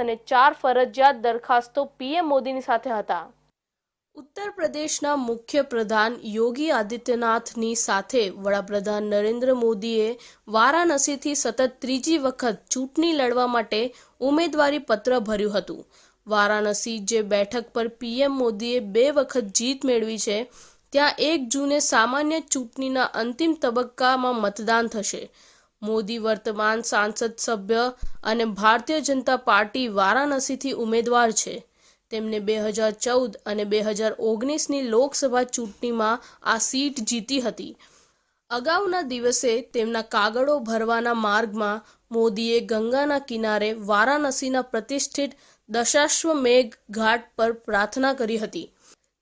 અને ચાર ફરજિયાત દરખાસ્તો પીએમ મોદીની સાથે હતા. ઉત્તર પ્રદેશના મુખ્ય પ્રધાન યોગી આદિત્યનાથની સાથે વડાપ્રધાન નરેન્દ્ર મોદીએ વારાણસીથી સતત ત્રીજી વખત ચૂંટણી લડવા માટે ઉમેદવારી પત્ર ભર્યું હતું. વારાણસી જે બેઠક પર પીએમ મોદીએ બે વખત જીત મેળવી છે, ત્યાં એક જૂને સામાન્ય ચૂંટણીના અંતિમ તબક્કામાં મતદાન થશે. મોદી વર્તમાન સાંસદ સભ્ય અને ભારતીય જનતા પાર્ટી વારાણસીથી ઉમેદવાર છે. તેમને બે હજાર ચૌદ અને બે હજાર ઓગણીસની લોકસભા ચૂંટણીમાં આ સીટ જીતી હતી. અગાઉના દિવસે તેમના કાગળો ભરવાના માર્ગમાં મોદીએ ગંગાના કિનારે વારાણસીના પ્રતિષ્ઠિત દશાશ્વમેઘ ઘાટ પર પ્રાર્થના કરી હતી.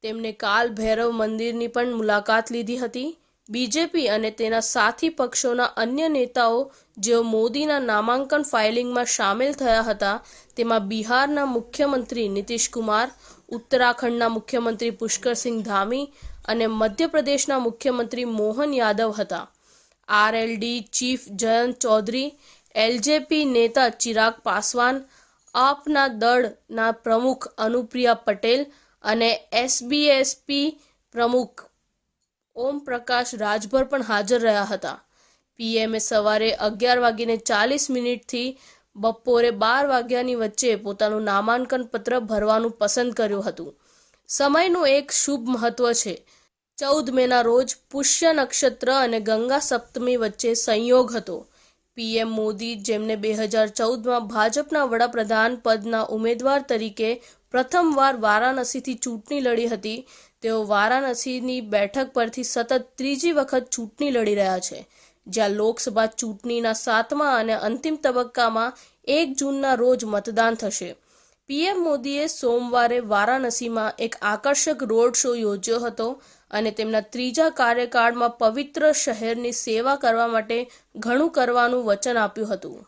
તેમણે કાલ ભૈરવ મંદિરની પણ મુલાકાત લીધી હતી. બીજેપી અને તેના સાથી પક્ષોના અન્ય નેતાઓ જેઓ મોદીના નામાંકન ફાઇલિંગમાં સામેલ થયા હતા, તેમાં બિહારના મુખ્યમંત્રી નીતિશ કુમાર ઉત્તરાખંડના મુખ્યમંત્રી પુષ્કરસિંહ ધામી અને મધ્યપ્રદેશના મુખ્યમંત્રી મોહન યાદવ હતા. RLD chief Jayant Chaudhary, LJP નેતા ચિરાગ પાસવાન, આપના દળના પ્રમુખ અનુપ્રિયા પટેલ અને એસબીએસપી પ્રમુખ ઓમ પ્રકાશ રાજભર પણ હાજર રહ્યા હતા. પીએમએ સવારે અગિયાર વાગીને ચાલીસ મિનિટથી બપોરે બાર વાગ્યાની વચ્ચે પોતાનું નામાંકન પત્ર ભરવાનું પસંદ કર્યું હતું. સમયનું એક શુભ મહત્વ છે. ચૌદ મેના રોજ પુષ્ય નક્ષત્ર અને ગંગા સપ્તમી વચ્ચે સંયોગ હતો. પીએમ મોદી, જેમને બે હજાર ચૌદમાં ભાજપના વડાપ્રધાન પદના ઉમેદવાર તરીકે પ્રથમવાર વારાણસીથી ચૂંટણી લડી હતી. તેઓ વારાણસીની બેઠક પરથી સતત ત્રીજી વખત ચૂંટણી લડી રહ્યા છે. જ્યાં લોકસભા ચૂંટણીના સાતમા અને અંતિમ તબક્કામાં એક જૂનના રોજ મતદાન થશે. પીએમ મોદીએ સોમવારે વારાણસીમાં એક આકર્ષક રોડ શો યોજ્યો હતો અને તેમના ત્રીજા કાર્યકાળમાં પવિત્ર શહેરની સેવા કરવા માટે ઘણું કરવાનું વચન આપ્યું હતું.